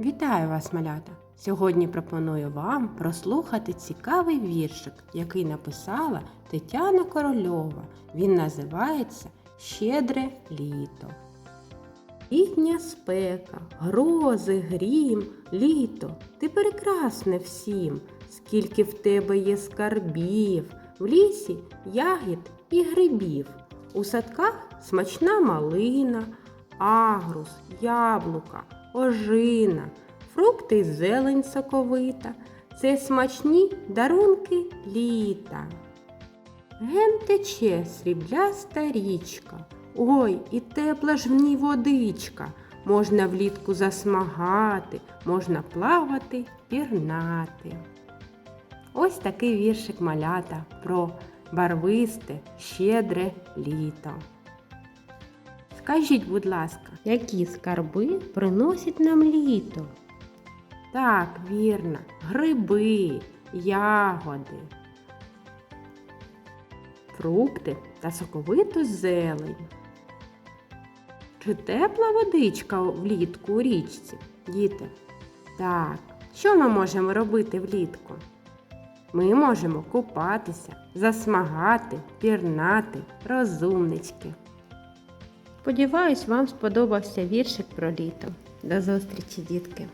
Вітаю вас, малята! Сьогодні пропоную вам прослухати цікавий віршик, який написала Тетяна Корольова. Він називається Щедре літо. Літня спека, грози, грім, літо, ти прекрасне всім, скільки в тебе є скарбів, в лісі ягід і грибів, у садках смачна малина, агрус, яблука, ожина, фрукти й зелень соковита. Це смачні дарунки літа. Ген тече срібляста річка. Ой, і тепла ж в ній водичка. Можна влітку засмагати, можна плавати, пірнати. Ось такий віршик малята про барвисте, щедре літо. Скажіть, будь ласка, які скарби приносять нам літо? Так, вірно, гриби, ягоди, фрукти та соковиту зелень. Чи тепла водичка влітку у річці, діти? Так, що ми можемо робити влітку? Ми можемо купатися, засмагати, пірнати, розумнички. Сподіваюсь, вам сподобався віршик про літо. До зустрічі, дітки!